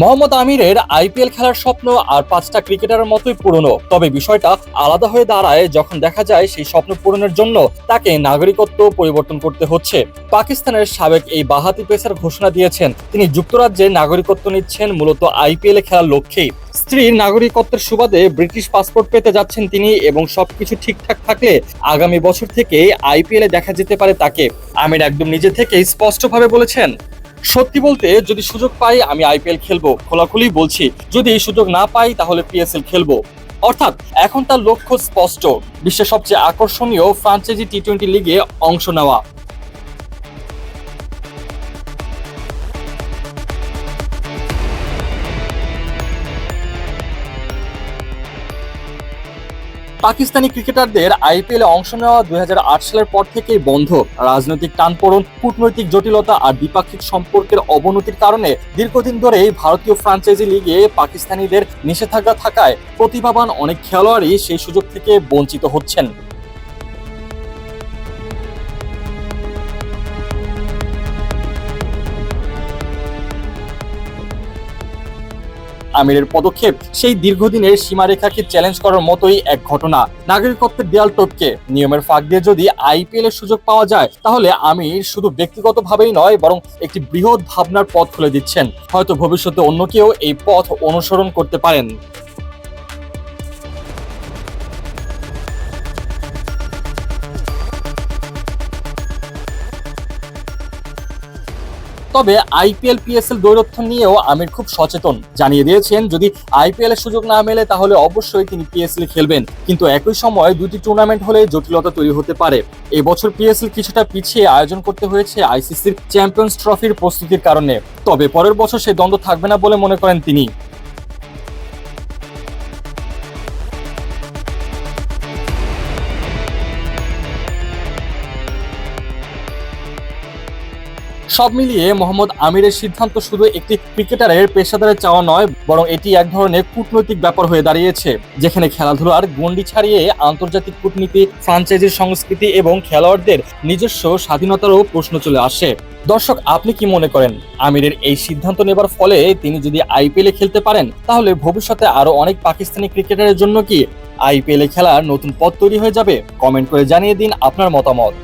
মোহাম্মদ আমিরের আইপিএল খেলার স্বপ্ন আর পাঁচটা ক্রিকেটারের মতোই পুরনো। তবে বিষয়টা আলাদা হয়ে দাঁড়ায় যখন দেখা যায় সেই স্বপ্ন পূরণের জন্য তাকে নাগরিকত্ব পরিবর্তন করতে হচ্ছে। পাকিস্তানের সাবেক এই বাহাতি পেসার ঘোষণা দিয়েছেন, তিনি যুক্তরাজ্যে নাগরিকত্ব নিচ্ছেন মূলত আইপিএল খেলার লক্ষ্যেই। স্ত্রীর নাগরিকত্বের সুবাদে ব্রিটিশ পাসপোর্ট পেতে যাচ্ছেন তিনি এবং সবকিছু ঠিকঠাক থাকলে আগামী বছর থেকে আইপিএলে দেখা যেতে পারে তাকে। আমির একদম নিজে থেকেই স্পষ্টভাবে বলেছেন সত্যি বলতে যদি সুযোগ পাই, আমি আইপিএল খেলব। খোলাখুলি বলছি, যদি এই সুযোগ না পাই, তাহলে পিএসএল খেলব। অর্থাৎ, এখন তার লক্ষ্য স্পষ্ট। বিশ্বের সবচেয়ে আকর্ষণীয় ফ্রাঞ্চাইজি টি টোয়েন্টি লিগে অংশ নেওয়া। পাকিস্তানি ক্রিকেটারদের আইপিএলে অংশ নেওয়া দুই হাজার আট সালের পর থেকেই বন্ধ। রাজনৈতিক টানপোড়ন, কূটনৈতিক জটিলতা আর দ্বিপাক্ষিক সম্পর্কের অবনতির কারণে দীর্ঘদিন ধরেই ভারতীয় ফ্রাঞ্চাইজি লিগে পাকিস্তানিদের নিষেধাজ্ঞা থাকায় প্রতিভাবান অনেক খেলোয়াড়ই সেই সুযোগ থেকে বঞ্চিত হচ্ছেন। আমিরের পদক্ষেপ। সেই দীর্ঘদিনের সীমারেখাকে চ্যালেঞ্জ করার মতোই এক ঘটনা। নাগরিকত্বের দেয়াল টপকে। নিয়মের ফাঁক দিয়ে যদি আইপিএল এর সুযোগ পাওয়া যায়, তাহলে আমির শুধু ব্যক্তিগতভাবেই নয়, বরং একটি বৃহৎ ভাবনার পথ খুলে দিচ্ছেন। হয়তো ভবিষ্যতে অন্য কেউ এই পথ অনুসরণ করতে পারেন। তবে আইপিএল, পিএসএল দৌরত্ব নিয়েও আমির খুব সচেতন। জানিয়ে দিয়েছেন, যদি আইপিএল এর সুযোগ না মেলে তাহলে অবশ্যই তিনি পিএসএল খেলবেন। কিন্তু একই সময় দুটি টুর্নামেন্ট হলে জটিলতা তৈরি হতে পারে। এবছর বছর পিএসএল কিছুটা পিছিয়ে আয়োজন করতে হয়েছে আইসিসির চ্যাম্পিয়ন্স ট্রফির প্রস্তুতির কারণে। তবে পরের বছর সেই দ্বন্দ্ব থাকবে না বলে মনে করেন তিনি। সব মিলিয়ে মোহাম্মদ আমিরের সিদ্ধান্ত শুধু একটি ক্রিকেটারের পেশাদারের চাওয়া নয়, বরং এটি এক ধরনের কূটনৈতিক ব্যাপার হয়ে দাঁড়িয়েছে, যেখানে খেলাধুলার গণ্ডি ছাড়িয়ে আন্তর্জাতিক কূটনীতি, ফ্রাঞ্চাইজির সংস্কৃতি এবং খেলোয়াড়দের নিজস্ব স্বাধীনতারও প্রশ্ন চলে আসে। দর্শক, আপনি কি মনে করেন, আমিরের এই সিদ্ধান্ত নেবার ফলে তিনি যদি আইপিএল খেলতে পারেন, তাহলে ভবিষ্যতে আরও অনেক পাকিস্তানি ক্রিকেটারের জন্য কি আইপিএল খেলার নতুন পথ তৈরি হয়ে যাবে? কমেন্ট করে জানিয়ে দিন আপনার মতামত।